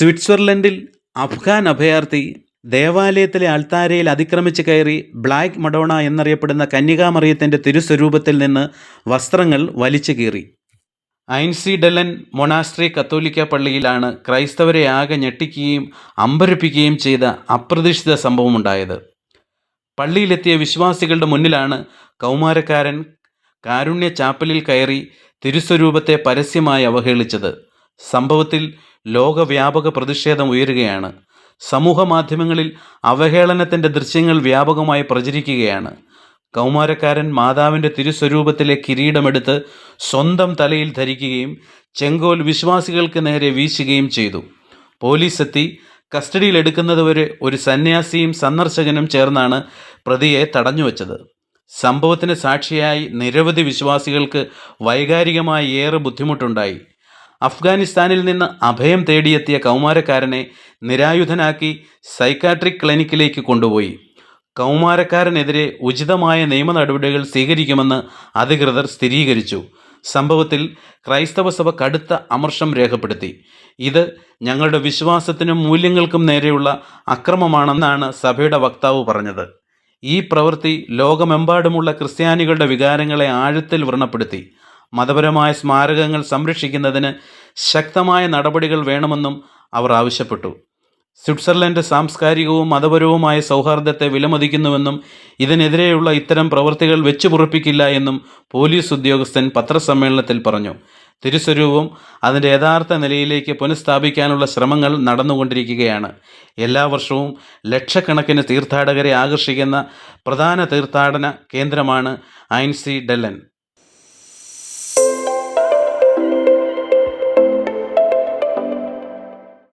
സ്വിറ്റ്സർലൻഡിൽ അഫ്ഗാൻ അഭയാർത്ഥി ദേവാലയത്തിലെ അൾത്താരയിൽ അതിക്രമിച്ച് കയറി ബ്ലാക്ക് മഡോണ എന്നറിയപ്പെടുന്ന കന്യകാമറിയത്തിന്റെ തിരുസ്വരൂപത്തിൽ നിന്ന് വസ്ത്രങ്ങൾ വലിച്ചു കീറി. ഐൻസി ഡെലൻ മൊണാസ്ട്രി കത്തോലിക്ക പള്ളിയിലാണ് ക്രൈസ്തവരെ ആകെ ഞെട്ടിക്കുകയും അമ്പരപ്പിക്കുകയും ചെയ്ത അപ്രതീക്ഷിത സംഭവമുണ്ടായത്. പള്ളിയിലെത്തിയ വിശ്വാസികളുടെ മുന്നിലാണ് കൗമാരക്കാരൻ കാരുണ്യ ചാപ്പലിൽ കയറി തിരുസ്വരൂപത്തെ പരസ്യമായി അവഹേളിച്ചത്. സംഭവത്തിൽ ലോകവ്യാപക പ്രതിഷേധം ഉയരുകയാണ്. സമൂഹ മാധ്യമങ്ങളിൽ അവഹേളനത്തിന്റെ ദൃശ്യങ്ങൾ വ്യാപകമായി പ്രചരിക്കുകയാണ്. കൗമാരക്കാരൻ മാതാവിന്റെ തിരുസ്വരൂപത്തിലെ കിരീടമെടുത്ത് സ്വന്തം തലയിൽ ധരിക്കുകയും ചെങ്കോൽ വിശ്വാസികൾക്ക് നേരെ വീശുകയും ചെയ്തു. പോലീസ് എത്തി കസ്റ്റഡിയിലെടുക്കുന്നതുവരെ ഒരു സന്യാസിയും സന്ദർശകനും ചേർന്നാണ് പ്രതിയെ തടഞ്ഞുവച്ചത്. സംഭവത്തിന് സാക്ഷിയായി നിരവധി വിശ്വാസികൾക്ക് വൈകാരികമായി ഏറെ ബുദ്ധിമുട്ടുണ്ടായി. അഫ്ഗാനിസ്ഥാനിൽ നിന്ന് അഭയം തേടിയെത്തിയ കൗമാരക്കാരനെ നിരായുധനാക്കി സൈക്കാട്രിക് ക്ലിനിക്കിലേക്ക് കൊണ്ടുപോയി. കൗമാരക്കാരനെതിരെ ഉചിതമായ നിയമ നടപടികൾ സ്വീകരിക്കുമെന്ന് അധികൃതർ സ്ഥിരീകരിച്ചു. സംഭവത്തിൽ ക്രൈസ്തവ സഭ കടുത്ത അമർഷം രേഖപ്പെടുത്തി. ഇത് ഞങ്ങളുടെ വിശ്വാസത്തിനും മൂല്യങ്ങൾക്കും നേരെയുള്ള അക്രമമാണെന്നാണ് സഭയുടെ വക്താവ് പറഞ്ഞത്. ഈ പ്രവൃത്തി ലോകമെമ്പാടുമുള്ള ക്രിസ്ത്യാനികളുടെ വികാരങ്ങളെ ആഴത്തിൽ വ്രണപ്പെടുത്തി. മതപരമായ സ്മാരകങ്ങൾ സംരക്ഷിക്കുന്നതിന് ശക്തമായ നടപടികൾ വേണമെന്നും അവർ ആവശ്യപ്പെട്ടു. സ്വിറ്റ്സർലൻഡ് സാംസ്കാരികവും മതപരവുമായ സൗഹാർദ്ദത്തെ വിലമതിക്കുന്നുവെന്നും ഇതിനെതിരെയുള്ള ഇത്തരം പ്രവൃത്തികൾ വെച്ചുപുറപ്പിക്കില്ല എന്നും പോലീസ് ഉദ്യോഗസ്ഥൻ പത്രസമ്മേളനത്തിൽ പറഞ്ഞു. തിരുസ്വരൂപം അതിന്റെ യഥാർത്ഥ നിലയിലേക്ക് പുനഃസ്ഥാപിക്കാനുള്ള ശ്രമങ്ങൾ നടന്നുകൊണ്ടിരിക്കുകയാണ്. എല്ലാ വർഷവും ലക്ഷക്കണക്കിന് തീർത്ഥാടകരെ ആകർഷിക്കുന്ന പ്രധാന തീർത്ഥാടന കേന്ദ്രമാണ് ഐൻസി ഡെല്ലൻ.